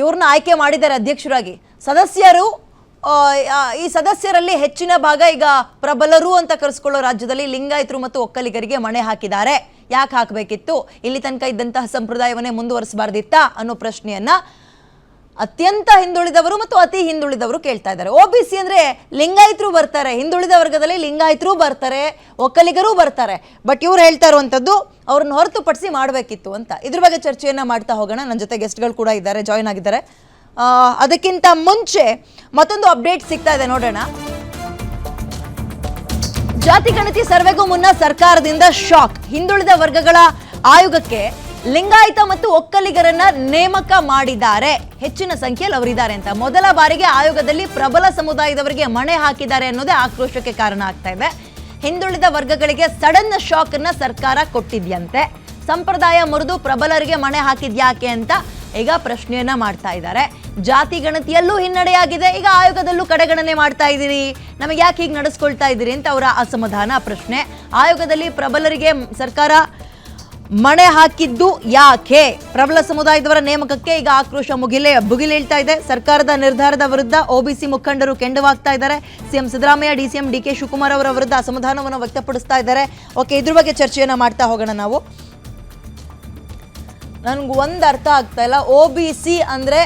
ಇವ್ರನ್ನ ಆಯ್ಕೆ ಮಾಡಿದ್ದಾರೆ ಅಧ್ಯಕ್ಷರಾಗಿ. ಸದಸ್ಯರು ಈ ಸದಸ್ಯರಲ್ಲಿ ಹೆಚ್ಚಿನ ಭಾಗ ಈಗ ಪ್ರಬಲರು ಅಂತ ಕರೆಸ್ಕೊಳ್ಳೋ ರಾಜ್ಯದಲ್ಲಿ ಲಿಂಗಾಯತರು ಮತ್ತು ಒಕ್ಕಲಿಗರಿಗೆ ಮಣೆ ಹಾಕಿದ್ದಾರೆ. ಯಾಕೆ ಹಾಕಬೇಕಿತ್ತು? ಇಲ್ಲಿ ತನಕ ಇದ್ದಂತಹ ಸಂಪ್ರದಾಯವನ್ನೇ ಮುಂದುವರಿಸಬಾರ್ದಿತ್ತಾ ಅನ್ನೋ ಪ್ರಶ್ನೆಯನ್ನ ಅತ್ಯಂತ ಹಿಂದುಳಿದವರು ಮತ್ತು ಅತಿ ಹಿಂದುಳಿದವರು ಕೇಳ್ತಾ ಇದ್ದಾರೆ. ಒ ಬಿ ಸಿ ಅಂದರೆ ಲಿಂಗಾಯತರು ಬರ್ತಾರೆ. ಹಿಂದುಳಿದ ವರ್ಗದಲ್ಲಿ ಲಿಂಗಾಯತರು ಬರ್ತಾರೆ, ಒಕ್ಕಲಿಗರು ಬರ್ತಾರೆ. ಬಟ್ ಇವ್ರು ಹೇಳ್ತಾ ಇರುವಂಥದ್ದು ಅವ್ರನ್ನ ಹೊರತುಪಡಿಸಿ ಮಾಡಬೇಕಿತ್ತು ಅಂತ. ಇದ್ರ ಬಗ್ಗೆ ಚರ್ಚೆಯನ್ನು ಮಾಡ್ತಾ ಹೋಗೋಣ. ನನ್ನ ಜೊತೆ ಗೆಸ್ಟ್ಗಳು ಕೂಡ ಇದ್ದಾರೆ ಜಾಯ್ನ್ ಆಗಿದ್ದಾರೆ. ಅದಕ್ಕಿಂತ ಮುಂಚೆ ಮತ್ತೊಂದು ಅಪ್ಡೇಟ್ ಸಿಗ್ತಾ ಇದೆ ನೋಡೋಣ. ಜಾತಿ ಗಣತಿ ಸರ್ವೆಗೂ ಮುನ್ನ ಸರ್ಕಾರದಿಂದ ಶಾಕ್ ಹಿಂದುಳಿದ ವರ್ಗಗಳ ಆಯೋಗಕ್ಕೆ ಲಿಂಗಾಯತ ಮತ್ತು ಒಕ್ಕಲಿಗರನ್ನ ನೇಮಕ ಮಾಡಿದ್ದಾರೆ. ಹೆಚ್ಚಿನ ಸಂಖ್ಯೆಯಲ್ಲಿ ಅವರಿದ್ದಾರೆ ಅಂತ. ಮೊದಲ ಬಾರಿಗೆ ಆಯೋಗದಲ್ಲಿ ಪ್ರಬಲ ಸಮುದಾಯದವರಿಗೆ ಮಣೆ ಹಾಕಿದ್ದಾರೆ ಅನ್ನೋದೇ ಆಕ್ರೋಶಕ್ಕೆ ಕಾರಣ ಆಗ್ತಾ ಇದೆ. ಹಿಂದುಳಿದ ವರ್ಗಗಳಿಗೆ ಸಡನ್ ಶಾಕ್ ಅನ್ನ ಸರ್ಕಾರ ಕೊಟ್ಟಿದ್ಯಂತೆ. ಸಂಪ್ರದಾಯ ಮುರಿದು ಪ್ರಬಲರಿಗೆ ಮಣೆ ಹಾಕಿದ್ಯಾಕೆ ಅಂತ ಈಗ ಪ್ರಶ್ನೆಯನ್ನ ಮಾಡ್ತಾ ಇದ್ದಾರೆ. ಜಾತಿ ಗಣತಿಯಲ್ಲೂ ಹಿನ್ನಡೆಯಾಗಿದೆ. ಈಗ ಆಯೋಗದಲ್ಲೂ ಕಡೆಗಣನೆ ಮಾಡ್ತಾ ಇದ್ದೀರಿ. ನಮಗೆ ಯಾಕೆ ಹೀಗೆ ನಡೆಸ್ಕೊಳ್ತಾ ಇದ್ದೀರಿ ಅಂತ ಅವರ ಅಸಮಾಧಾನ ಪ್ರಶ್ನೆ. ಆಯೋಗದಲ್ಲಿ ಪ್ರಬಲರಿಗೆ ಸರ್ಕಾರ ಮಣೆ ಹಾಕಿದ್ದು ಯಾಕೆ? ಪ್ರಬಲ ಸಮುದಾಯದವರ ನೇಮಕಕ್ಕೆ ಈಗ ಆಕ್ರೋಶ ಮುಗಿಲೇ ಭುಗಿಲೇಳ್ತಾ ಇದೆ. ಸರ್ಕಾರದ ನಿರ್ಧಾರದ ವಿರುದ್ಧ ಒಬಿಸಿ ಮುಖಂಡರು ಕೆಂಡವಾಗ್ತಾ ಇದ್ದಾರೆ. CM Siddaramaiah DCM D K Shivakumar ಅವರ ವಿರುದ್ಧ ಅಸಮಾಧಾನವನ್ನು ವ್ಯಕ್ತಪಡಿಸ್ತಾ ಇದ್ದಾರೆ. ಓಕೆ, ಇದ್ರ ಬಗ್ಗೆ ಚರ್ಚೆಯನ್ನು ಮಾಡ್ತಾ ಹೋಗೋಣ ನಾವು. ನನಗೆ ಒಂದು ಅರ್ಥ ಆಗ್ತಾ ಇಲ್ಲ. ಒ ಅಂದರೆ